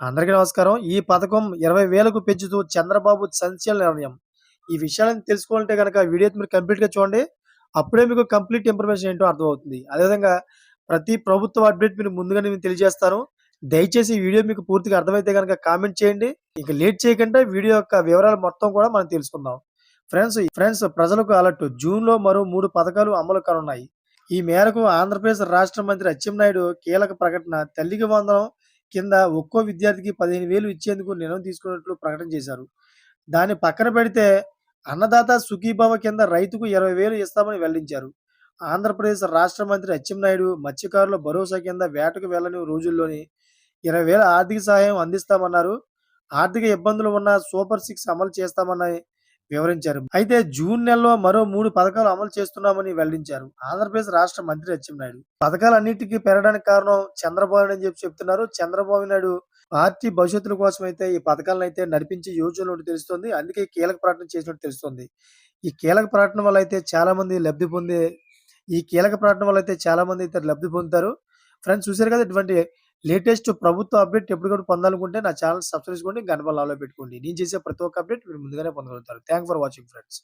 అందరికీ నమస్కారం. ఈ పథకం ఇరవై వేలకు పెంచుతూ చంద్రబాబు సంచలన నిర్ణయం. ఈ విషయాలను తెలుసుకోవాలంటే కనుక వీడియో మీరు కంప్లీట్‌గా చూడండి. అప్పుడే మీకు కంప్లీట్ ఇన్ఫర్మేషన్ ఏంటో అర్థమవుతుంది. అదేవిధంగా ప్రతి ప్రభుత్వ అప్డేట్ మీరు ముందుగానే నేను తెలియజేస్తాను. దయచేసి ఈ వీడియో మీకు పూర్తిగా అర్థమైతే గనక కామెంట్ చేయండి. ఇక లేట్ చేయకుండా వీడియో యొక్క వివరాలు మొత్తం కూడా మనం తెలుసుకుందాం. ఫ్రెండ్స్ ఫ్రెండ్స్ ప్రజలకు అలర్ట్ జూన్‌లో మరో మూడు పథకాలు అమలు కానున్నాయి. ఈ మేరకు ఆంధ్రప్రదేశ్ రాష్ట్ర మంత్రి అచ్చెన్నాయుడు కీలక ప్రకటన తల్లికి వందనం కింద ఒక్కో విద్యార్థికి 15,000 ఇచ్చేందుకు నిర్ణయం తీసుకున్నట్లు ప్రకటన చేశారు. దాన్ని పక్కన పెడితే అన్నదాత సుఖీభవ కింద రైతుకు ఇరవై వేలు ఇస్తామని వెల్లడించారు. ఆంధ్రప్రదేశ్ రాష్ట్ర మంత్రి అచ్చెన్నాయుడు మత్స్యకారుల భరోసా కింద వేటకు వెళ్ళని రోజుల్లోని ఇరవై వేల ఆర్థిక సహాయం అందిస్తామన్నారు. ఆర్థిక ఇబ్బందులు ఉన్న సూపర్ సిక్స్ అమలు చేస్తామని వివరించారు. అయితే జూన్ నెలలో మరో మూడు పథకాలు అమలు చేస్తున్నామని వెల్లడించారు. ఆంధ్రప్రదేశ్ రాష్ట్ర మంత్రి అచ్చెన్నాయుడు. పథకాలన్నిటికీ పెరగడానికి కారణం చంద్రబాబు అని చెప్పి చెప్తున్నారు. చంద్రబాబు నాయుడు పార్టీ భవిష్యత్తుల కోసం అయితే ఈ పథకాలను అయితే నడిపించే యోచనలు తెలుస్తుంది. అందుకే కీలక ప్రకటన చేసినట్టు తెలుస్తుంది. ఈ కీలక ప్రకటన వల్ల అయితే చాలా మంది లబ్ధి పొందే ఈ కీలక ప్రకటన వల్ల అయితే చాలా మంది అయితే లబ్ధి పొందుతారు. ఫ్రెండ్స్ చూసారు కదా ఇటువంటి లేటెస్ట్ ప్రభుత్వ అప్డేట్ ఎప్పటికప్పుడు పొందాలనుకుంటే నా ఛానల్ సబ్స్క్రైబ్ చేసుకోండి. గంట బెల్ పెట్టుకోండి. నేను చేసే ప్రతి ఒక్క అప్డేట్ మీరు ముందుగానే పొందగలుగుతారు. Thank for watching friends.